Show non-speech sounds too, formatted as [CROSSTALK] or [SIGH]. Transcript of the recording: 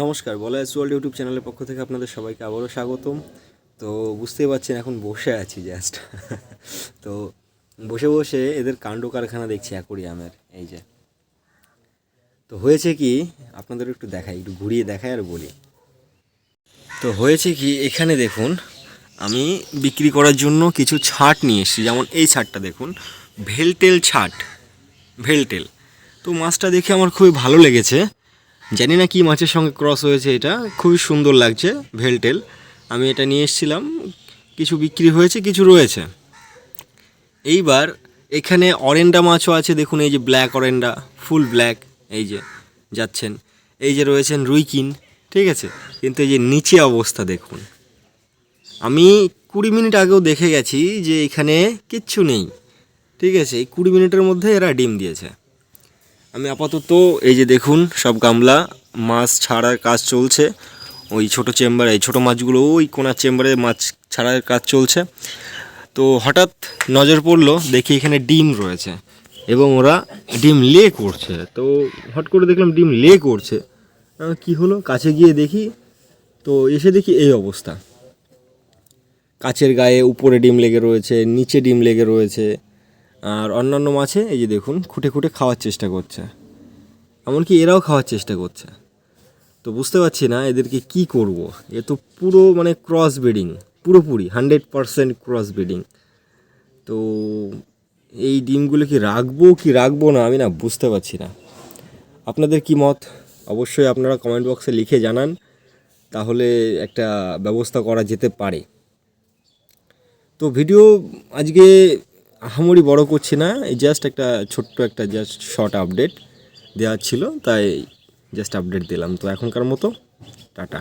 নমস্কার, বলা world YouTube চ্যানেলের পক্ষ থেকে আপনাদের সবাইকে আবারও স্বাগতম। তো বুঝতেই পারছেন এখন বসে আছি জাস্ট [LAUGHS] তো বসে বসে এদের কাণ্ড কারখানা দেখছি, অ্যাকোরিয়ামের, এই যে। তো হয়েছে কি, আপনাদের একটু দেখাই, একটু ঘুরিয়ে দেখাই আর বলি। তো হয়েছে কি, এখানে দেখুন, আমি বিক্রি করার জন্য কিছু ছাট নিয়ে এসেছি, যেমন এই ছাটটা দেখুন, ভেলটেল ছাট, ভেলটেল। তো মাছটা দেখে আমার খুবই ভালো লেগেছে। জানি না কি মাছের সঙ্গে ক্রস হয়েছে এটা। খুবই সুন্দর লাগছে ভেলটেল। আমি এটা নিয়ে এসেছিলাম। কিছু বিক্রি হয়েছে, কিছু রয়েছে। এইবার এখানে অরেন্ডা মাছও আছে। দেখুন, এই যে ব্ল্যাক অরেন্ডা ফুল ব্ল্যাক এই যে যাচ্ছেন। এই যে রয়েছেন রুইকিন, ঠিক আছে? কিন্তু এই যে নিচে অবস্থা দেখুন। আমি কুড়ি মিনিট আগেও দেখে গেছি যে এখানে কিচ্ছু নেই, ঠিক আছে? এই কুড়ি মিনিটের মধ্যে এরা ডিম দিয়েছে। আমি আপাতত এই যে দেখুন, সব গামলা, মাছ ছাড়ার কাজ চলছে। ওই ছোট চেম্বারে, এই ছোটো মাছগুলো ওই কোনার চেম্বারে মাছ ছাড়ার কাজ চলছে। তো হঠাৎ নজর পড়ল, দেখি এখানে ডিম রয়েছে এবং ওরা ডিম লে করছে। তো হট করে দেখলাম ডিম লে করছে। কি হলো? কাছে গিয়ে দেখি, তো এসে দেখি এই অবস্থা। কাচের গায়ে উপরে ডিম লেগে রয়েছে, নিচে ডিম লেগে রয়েছে। আর অন্যান্য মাছে, এই যে দেখুন, খুঁটে খুঁটে খাওয়ার চেষ্টা করছে। এমনকি এরাও খাওয়ার চেষ্টা করছে। তো বুঝতে পারছি না এদেরকে কি করব। এ তো পুরো মানে ক্রস ব্রিডিং পুরোপুরি হান্ড্রেড পারসেন্ট ক্রস ব্রিডিং তো এই ডিমগুলো কি রাখব কি রাখব না, আমি না বুঝতে পারছি না। আপনাদের কি মত? অবশ্যই আপনারা কমেন্ট বক্সে লিখে জানান, তাহলে একটা ব্যবস্থা করা যেতে পারে। তো ভিডিও আজকে আহামরি বড় করছি না জাস্ট একটা ছোট্ট একটা জাস্ট শর্ট আপডেট দেওয়ার ছিল, তাই জাস্ট আপডেট দিলাম। তো এখনকার মতো, টাটা।